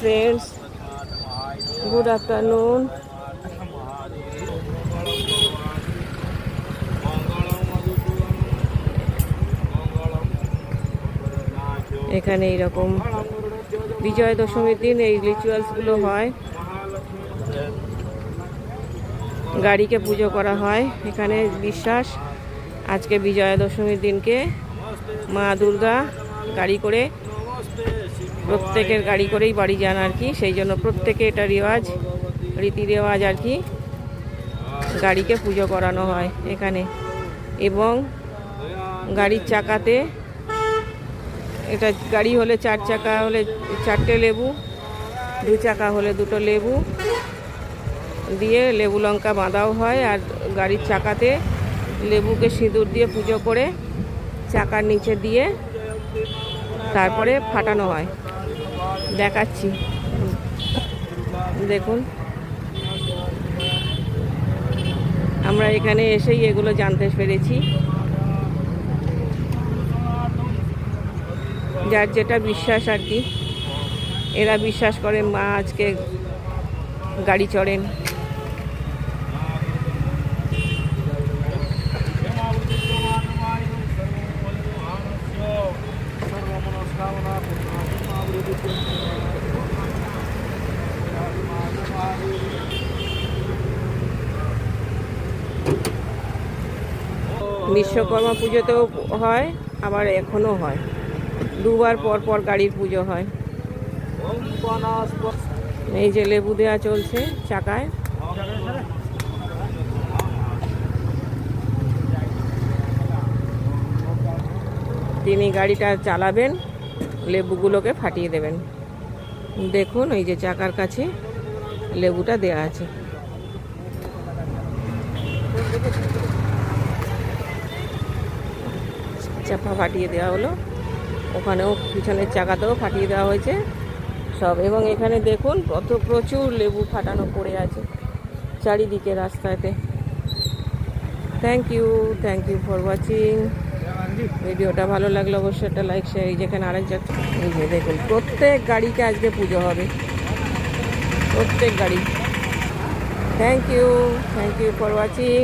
friends. Good afternoon. এখানে এইরকম বিজয় দশমীর দিন, এই রিচুয়ালসগুলো হয় গাড়িকে পুজো করা হয়, এখানে বিশ্বাস আজকে বিজয়া দশমীর দিনকে মা দুর্গা গাড়ি করে প্রত্যেকের গাড়ি করেই বাড়ি যান আর কি, সেই জন্য প্রত্যেকে এটা রেওয়াজ, রীতি রেওয়াজ আর কি, গাড়িকে পুজো করানো হয় এখানে। এবং গাড়ির চাকাতে, এটা গাড়ি হলে চার চাকা হলে চারটে লেবু, দু চাকা হলে দুটো লেবু দিয়ে লেবু লঙ্কা বাঁধাও হয় আর গাড়ির চাকাতে লেবুকে সিঁদুর দিয়ে পুজো করে চাকার নিচে দিয়ে তারপরে ফাটানো হয়। দেখাচ্ছি। দেখুন। আমরা এখানে এসেই এগুলো জানতে পেরেছি। যার যেটা বিশ্বাস আর কি। এরা বিশ্বাস করে মা আজকে গাড়ি চড়েন। বিশ্বকর্মা পুজোতেও হয়, আবার এখনও হয়। দুবার পর পর গাড়ির পুজো হয়। এই যে লেবু দেওয়া চলছে চাকায়। তিনি গাড়িটা চালাবেন। লেবুগুলোকে ফাটিয়ে দেবেন। দেখুন ওই যে চাকার কাছে লেবুটা দেওয়া আছে। চাপা ফাটিয়ে দেওয়া হলো। ওখানেও পিছনের চাকাতেও ফাটিয়ে দেওয়া হয়েছে সব। এবং এখানে দেখুন, কত প্রচুর লেবু ফাটানো পড়ে আছে চারিদিকে রাস্তাতে। Thank you thank you for watching ভিডিওটা ভালো লাগলে অবশ্যই একটা লাইক শেয়ার এই যেখানে আরেক এই যে দেখুন, প্রত্যেক গাড়িকে আজকে পুজো হবে। প্রত্যেক গাড়ি। Thank you thank you for watching